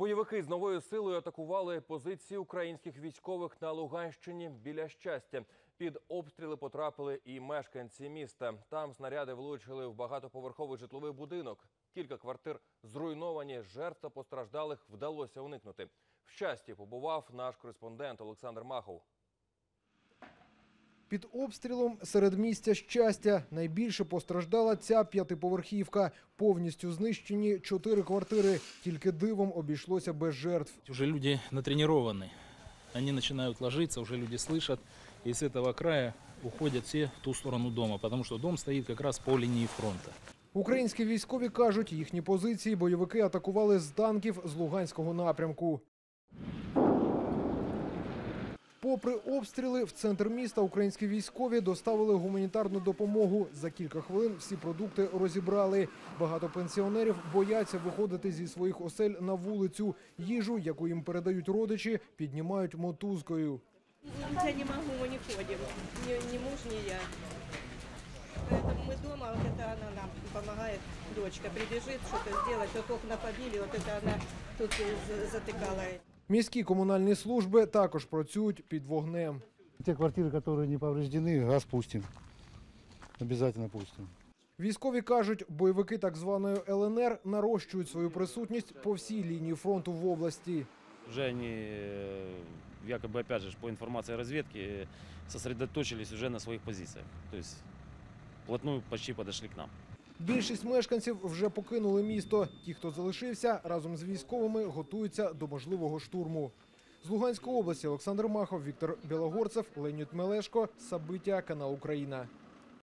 Бойовики з новою силою атакували позиції українських військових на Луганщині біля щастя. Під обстріли потрапили і мешканці міста. Там снаряди влучили в багатоповерховий житловий будинок. Кілька квартир зруйновані. Жертв та постраждалих вдалося уникнути. В щасті побував наш кореспондент Олександр Махов. Під обстрілом серед місця щастя найбільше постраждала ця п'ятиповерхівка. Повністю знищені чотири квартири. Тільки дивом обійшлося без жертв. Уже люди натренированы. Они начинают ложиться, уже люди слышат. И с этого края уходят все в ту сторону дома, потому что дом стоит как раз по линии фронта. Українські військові кажуть, їхні позиції бойовики атакували з танків з Луганського напрямку. Попри обстріли, в центр міста українські військові доставили гуманітарну допомогу. За кілька хвилин всі продукти розібрали. Багато пенсіонерів бояться виходити зі своїх осель на вулицю. Їжу, яку їм передають родичі, піднімають мотузкою. Я не могу, мы не ходим. Ни, ни муж, ни я. Поэтому мы дома, вот это она нам помогает, дочка прибежит что-то сделать, вот окна побили, вот это она тут э, за- затыкала. Міські комунальні служби також працюють під вогнем. Те квартиры, которые не повреждены, газ пустим. Обязательно пустим. Військові кажуть, бойовики так званої ЛНР нарощують свою присутність по всій лінії фронту в області. Уже они, э, якобы, опять же, по информации разведки, э, сосредоточились уже на своих позициях. То есть вплотную почти подошли к нам. Більшість мешканців вже покинули місто. Ті, хто залишився, разом з військовими готуються до можливого штурму. З Луганської області Олександр Махов, Віктор Білогорцев, Леонід Мелешко, Сабиття, канал Україна.